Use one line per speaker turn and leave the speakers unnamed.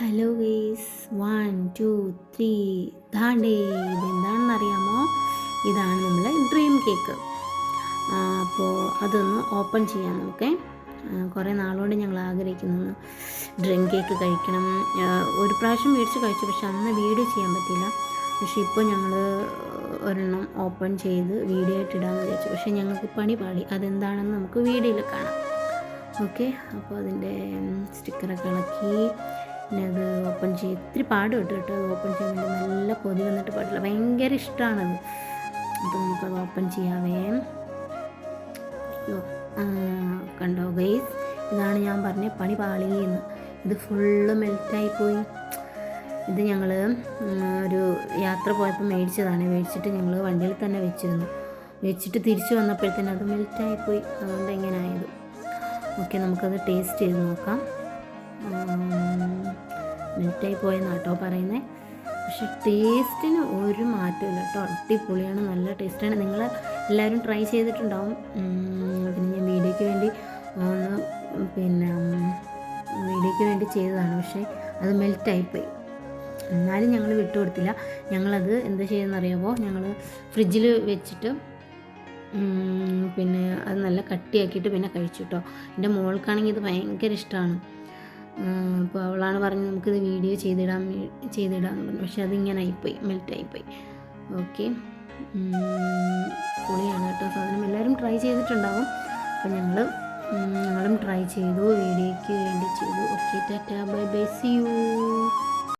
Hello guys one two three ദാണ്ടേ ഇതെന്താണെന്ന് അറിയാമോ? ഇതാണ് നമ്മൾ ഡ്രീം കേക്ക് അപ്പോൾ അതൊന്ന് ഓപ്പൺ ചെയ്യാൻ നമുക്ക്. കുറേ നാളുകൊണ്ട് ഞങ്ങൾ ആഗ്രഹിക്കുന്നു ഡ്രീം കേക്ക് കഴിക്കണം. ഒരു പ്രാവശ്യം മേടിച്ച് കഴിച്ചു പക്ഷെ അന്ന് വീഡിയോ ചെയ്യാൻ പറ്റില്ല പക്ഷെ ഇപ്പോൾ ഞങ്ങൾ ഒരെണ്ണം ഓപ്പൺ ചെയ്ത് വീഡിയോ ആയിട്ട് വിചാരിച്ചു. പക്ഷേ ഞങ്ങൾക്ക് പണി പാടി. അതെന്താണെന്ന് നമുക്ക് വീഡിയോയിൽ കാണാം. ഓക്കെ അപ്പോൾ അതിന്റെ സ്റ്റിക്കറൊക്കെ ഇളക്കി പിന്നെ അത് ഓപ്പൺ ചെയ്ത് ഇത്തിരി പാട് കിട്ടും കേട്ടോ. അത് ഓപ്പൺ ചെയ്യാൻ വേണ്ടി നല്ല കൊതി വന്നിട്ട് പാടില്ല. ഭയങ്കര ഇഷ്ടമാണത് അപ്പോൾ നമുക്കത് ഓപ്പൺ ചെയ്യാവേ. കണ്ടോ ഗൈസ് ഇതാണ് ഞാൻ പറഞ്ഞ പണി പാളിയെന്ന്. ഇത് ഫുള്ള് മെൽറ്റായി പോയി ഇത് ഞങ്ങൾ ഒരു യാത്ര പോയപ്പോൾ മേടിച്ചതാണ്. മേടിച്ചിട്ട് ഞങ്ങൾ വണ്ടിയിൽ തന്നെ വെച്ചിരുന്നു. വെച്ചിട്ട് തിരിച്ചു വന്നപ്പോഴത്തേനും അത് മെൽറ്റായിപ്പോയി അതുകൊണ്ട് എങ്ങനെ ആയത്. ഓക്കെ നമുക്കത് ടേസ്റ്റ് ചെയ്ത് നോക്കാം. മെൽറ്റായി പോയെന്ന് കേട്ടോ പറയുന്നത് പക്ഷെ ടേസ്റ്റിന് ഒരു മാറ്റമില്ല കേട്ടോ. അടിപൊളിയാണ് നല്ല ടേസ്റ്റാണ്. നിങ്ങൾ എല്ലാവരും ട്രൈ ചെയ്തിട്ടുണ്ടാവും. പിന്നെ ഞാൻ വീഡിയോയ്ക്ക് വേണ്ടി ഒന്ന് പിന്നെ വീഡിയോയ്ക്ക് വേണ്ടി ചെയ്തതാണ്. പക്ഷേ അത് മെൽറ്റായിപ്പോയി. എന്നാലും ഞങ്ങൾ വിട്ടുകൊടുത്തില്ല. ഞങ്ങളത് എന്താ ചെയ്യുന്നറിയാമോ ഞങ്ങൾ ഫ്രിഡ്ജിൽ വെച്ചിട്ട് പിന്നെ അത് നല്ല കട്ടിയാക്കിയിട്ട് പിന്നെ കഴിച്ചു കേട്ടോ. എന്റെ മോൾക്കാണെങ്കിൽ ഇത് ഭയങ്കര ഇഷ്ടമാണ് അപ്പോൾ അവളാണ് പറഞ്ഞത് നമുക്കിത് വീഡിയോ ചെയ്തിടാൻ വേ- ചെയ്തിടാന്ന് പറഞ്ഞു. പക്ഷെ അതിങ്ങനെ ആയിപ്പോയി മെൽറ്റായിപ്പോയി ഓക്കെ പൊളിയാണ് കേട്ടോ സാധനം. എല്ലാവരും ട്രൈ ചെയ്തിട്ടുണ്ടാവും. അപ്പോൾ ഞങ്ങൾ ഞങ്ങളും ട്രൈ ചെയ്തു വീഡിയോയ്ക്ക് വേണ്ടി ചെയ്തു. Okay tata. Bye bye see you